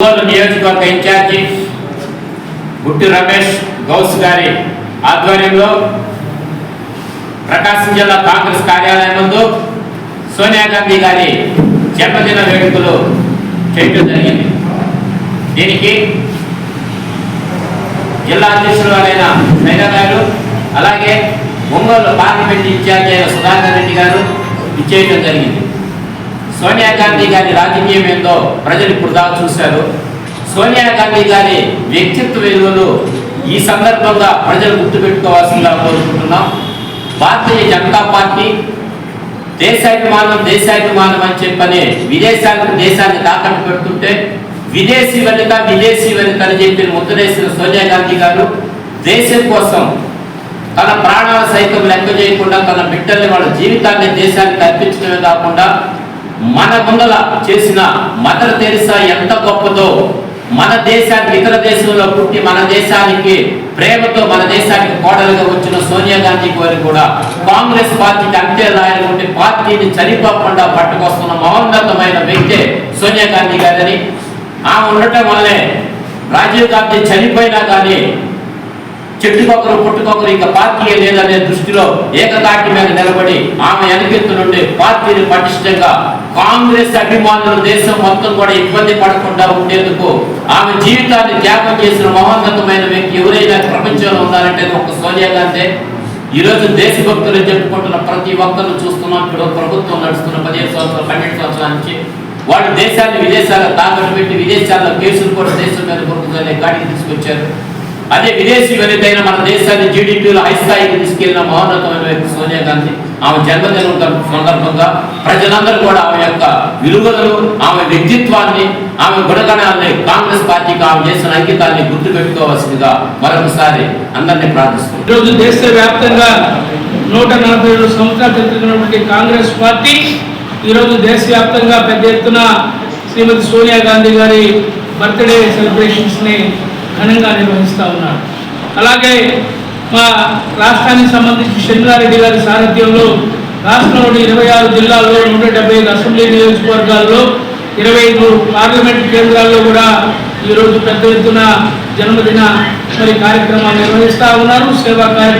ఒంగోలు నియోజకవర్గ ఇన్ఛార్జి గుట్టి రమేష్ గౌస్ గారి ఆధ్వర్యంలో ప్రకాశం జిల్లా కాంగ్రెస్ కార్యాలయం ముందు సోనియా గాంధీ గారి జన్మదిన వేడుకలు చేయడం జరిగింది. దీనికి జిల్లా అధ్యక్షులు అయిన సైనా గారు అలాగే ఒంగోలు పార్లమెంట్ ఇన్ఛార్జి అయిన సుధాకర్ రెడ్డి గారు ఇచ్చేయడం జరిగింది. సోనియా గాంధీ గారి రాజకీయం ఏందో ప్రజలు ఇప్పుడు దాకా చూశారు. సోనియా గాంధీ గారి వ్యక్తిత్వ విలువలు ఈ సందర్భంగా ప్రజలు గుర్తుపెట్టుకోవాల్సిందిగా కోరుకుంటున్నాం. భారతీయ జనతా పార్టీ దేశాభిమానం దేశాభిమానం అని చెప్పని విదేశాలకు దేశాన్ని తాకట్టు పెడుతుంటే విదేశీ వెనుక విదేశీ వెనుక అని చెప్పి ముద్రేసిన సోనియా గాంధీ గారు దేశం కోసం తన ప్రాణాలు సైతం లెక్క చేయకుండా తన బిడ్డల్ని వాళ్ళ జీవితాన్ని దేశానికి అర్పించడమే కాకుండా మన గుండల చేసిన మదర్ తెరిసా ఎంత గొప్పదో మన దేశానికి ఇతర దేశంలో పుట్టి మన దేశానికి ప్రేమతో మన దేశానికి కోడలుగా వచ్చిన సోనియా గాంధీ గారు కూడా కాంగ్రెస్ పార్టీకి అంతే లాయలు పార్టీని చనిపోకుండా పట్టుకొస్తున్న మహోన్నతమైన వ్యక్తే సోనియా గాంధీ గారని. ఆమె ఉండటం వల్లే రాజీవ్ గాంధీ చనిపోయినా కానీ చెట్టుకొకరు పుట్టుకొకరు ఇక పార్టీ లేదనే దృష్టిలో ఏకతాటి మీద నిలబడి ఆమె వెనకెత్తు నుండి పార్టీని పటిష్టంగా కాంగ్రెస్ అభిమానులు దేశం మొత్తం కూడా ఇబ్బంది పడకుండా ఉండేందుకు ఆమె జీవితాన్ని త్యాగం చేసిన మహోన్నతమైన వ్యక్తి ఎవరైనా ప్రపంచంలో ఉన్నారంటే ఒక సోనియా గాంధీ. ఈ రోజు దేశభక్తులు చెప్పుకుంటున్న ప్రతి ఒక్కరు చూస్తున్నాం. ఇప్పుడు ప్రభుత్వం నడుస్తున్న పదిహేను సంవత్సరాలు పన్నెండు సంవత్సరాల నుంచి వాళ్ళు దేశాన్ని విదేశాల్లో తాకట్టు పెట్టి విదేశాల్లో కేసులు కూడా దేశం మీద కొడుకునే గాడికి తీసుకొచ్చారు. అదే విదేశీ వనితైన మన దేశాన్ని జీడిపిలో హై స్థాయికి తీసుకెళ్ళిన మహోన్నతమైన వ్యక్తి సోనియా గాంధీ. ఆమె జన్మదినం సందర్భంగా ప్రజలందరూ కూడా ఆమె యొక్క విలువలను ఆమె వ్యక్తిత్వాన్ని ఆమె గుణగణాన్ని కాంగ్రెస్ పార్టీకి ఆమె చేసిన అంకితాన్ని గుర్తుపెట్టుకోవాల్సిందిగా మరొకసారి అందరినీ ప్రార్థిస్తున్నాం. ఈరోజు దేశవ్యాప్తంగా నూట నలభై ఏడు సంవత్సరాలు జరుగుతున్నటువంటి కాంగ్రెస్ పార్టీ ఈరోజు దేశవ్యాప్తంగా పెద్ద ఎత్తున శ్రీమతి సోనియా గాంధీ గారి బర్త్డే సెలబ్రేషన్స్ని ఘనంగా నిర్వహిస్తూ ఉన్నారు అలాగే మా రాష్ట్రానికి సంబంధించి షణ్గారెడ్డి గారి సారథ్యంలో రాష్ట్రంలోని ఇరవై ఆరు జిల్లాల్లో నూట డెబ్బై ఐదు అసెంబ్లీ నియోజకవర్గాల్లో ఇరవై ఐదు పార్లమెంట్ కేంద్రాల్లో కూడా ఈరోజు పెద్ద ఎత్తున జన్మదిన మరి కార్యక్రమాలు నిర్వహిస్తూ ఉన్నారు. సేవా కార్యక్రమాలు